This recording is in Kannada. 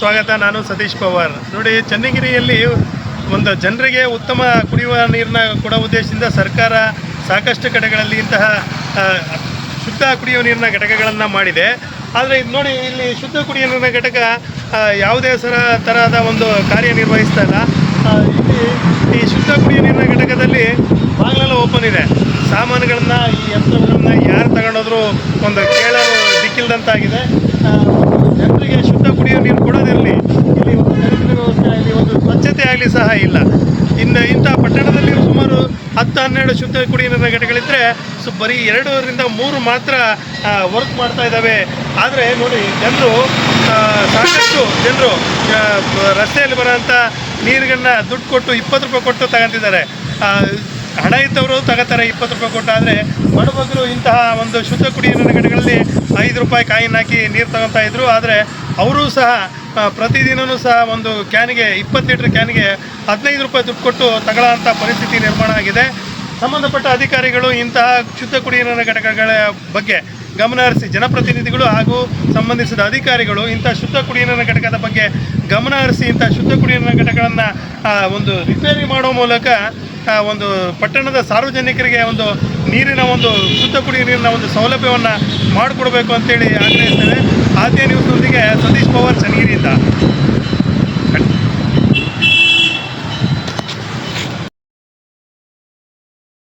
ಸ್ವಾಗತ. ನಾನು ಸತೀಶ್ ಪವಾರ್. ನೋಡಿ, ಚನ್ನಗಿರಿಯಲ್ಲಿ ಒಂದು ಜನರಿಗೆ ಉತ್ತಮ ಕುಡಿಯುವ ನೀರನ್ನ ಕೊಡೋ ಉದ್ದೇಶದಿಂದ ಸರ್ಕಾರ ಸಾಕಷ್ಟು ಕಡೆಗಳಲ್ಲಿ ಇಂತಹ ಶುದ್ಧ ಕುಡಿಯುವ ನೀರಿನ ಘಟಕಗಳನ್ನು ಮಾಡಿದೆ. ಆದರೆ ಇದು ನೋಡಿ, ಇಲ್ಲಿ ಶುದ್ಧ ಕುಡಿಯುವ ನೀರಿನ ಘಟಕ ಯಾವುದೇ ಸರ, ತರಹದ ಒಂದು ಕಾರ್ಯನಿರ್ವಹಿಸ್ತಾ ಇಲ್ಲ. ಇಲ್ಲಿ ಈ ಶುದ್ಧ ಕುಡಿಯುವ ನೀರಿನ ಘಟಕದಲ್ಲಿ ಬಾಗಿಲೆಲ್ಲ ಓಪನ್ ಇದೆ. ಸಾಮಾನುಗಳನ್ನು, ಈ ಯಂತ್ರಗಳನ್ನು ಯಾರು ತಗೊಂಡೋದ್ರು ಒಂದು ಕೇಳಲು ದಿಕ್ಕಿಲ್ದಂತಾಗಿದೆ ಆ, ಜನರಿಗೆ ಶುದ್ಧ ಕುಡಿಯುವ ನೀರು ಕೊಡೋದಿರಲಿ. ಇಲ್ಲಿ ಒಂದು ನೀರಿನ ವ್ಯವಸ್ಥೆ ಆಗಲಿ ಒಂದು ಸ್ವಚ್ಛತೆ ಆಗಲಿ ಸಹ ಇಲ್ಲ. ಇನ್ನು ಇಂಥ ಪಟ್ಟಣದಲ್ಲಿ ಸುಮಾರು ಹತ್ತು ಹನ್ನೆರಡು ಶುದ್ಧ ಕುಡಿಯುವ ನೀರಿನ ಘಟಕಗಳಿದ್ದರೆ ಸೊ ಬರೀ ಎರಡರಿಂದ ಮೂರು ಮಾತ್ರ ವರ್ಕ್ ಮಾಡ್ತಾ ಇದ್ದಾವೆ. ಆದರೆ ನೋಡಿ ಜನರು ಸಾಕಷ್ಟು ಜನರು ರಸ್ತೆಯಲ್ಲಿ ಬರೋಂಥ ನೀರುಗಳನ್ನ ದುಡ್ಡು ಕೊಟ್ಟು ಇಪ್ಪತ್ತು ರೂಪಾಯಿ ಕೊಟ್ಟು ತಗೊಂತಿದ್ದಾರೆ. ಹಣ ಇದ್ದವರು ತಗೋತಾರೆ, ಇಪ್ಪತ್ತು ರೂಪಾಯಿ ಕೊಟ್ಟು ಆದರೆ ಬಡಬಗ್ರು ಇಂತಹ ಒಂದು ಶುದ್ಧ ನೀರಿನ ಘಟಕಗಳಲ್ಲಿ ಐದು ರೂಪಾಯಿ ಕಾಯಿನ ಹಾಕಿ ನೀರು ತಗೊತಾ ಇದ್ರು. ಆದರೆ ಅವರು ಸಹ ಪ್ರತಿದಿನವೂ ಸಹ ಒಂದು ಕ್ಯಾನಿಗೆ, ಇಪ್ಪತ್ತು ಲೀಟ್ರ್ ಕ್ಯಾನಿಗೆ ಹದಿನೈದು ರೂಪಾಯಿ ದುಡ್ಡು ಕೊಟ್ಟು ತಗೊಳ್ಳೋಂಥ ಪರಿಸ್ಥಿತಿ ನಿರ್ಮಾಣ ಆಗಿದೆ. ಸಂಬಂಧಪಟ್ಟ ಅಧಿಕಾರಿಗಳು ಇಂತಹ ಶುದ್ಧ ನೀರಿನ ಘಟಕಗಳ ಬಗ್ಗೆ ಗಮನ ಹರಿಸಿ ಜನಪ್ರತಿನಿಧಿಗಳು ಹಾಗೂ ಸಂಬಂಧಿಸಿದ ಅಧಿಕಾರಿಗಳು ಇಂಥ ಶುದ್ಧ ನೀರಿನ ಘಟಕದ ಬಗ್ಗೆ ಗಮನ ಹರಿಸಿ ಇಂಥ ಶುದ್ಧ ನೀರಿನ ಘಟಕಗಳನ್ನು ಒಂದು ರಿಪೇರಿ ಮಾಡೋ ಮೂಲಕ ಒಂದು ಪಟ್ಟಣದ ಸಾರ್ವಜನಿಕರಿಗೆ ಒಂದು ನೀರಿನ ಒಂದು ಶುದ್ಧ ಕುಡಿಯುವ ನೀರಿನ ಒಂದು ಸೌಲಭ್ಯವನ್ನು ಮಾಡಿಕೊಡ್ಬೇಕು ಅಂತೇಳಿ ಆಗ್ರಹಿಸ್ತೇವೆ. ಆದ್ಯ ನ್ಯೂಸ್ನೊಂದಿಗೆ ಸತೀಶ್ ಪವಾರ್ ಚನ್ನಗಿರಿಯಿಂದ.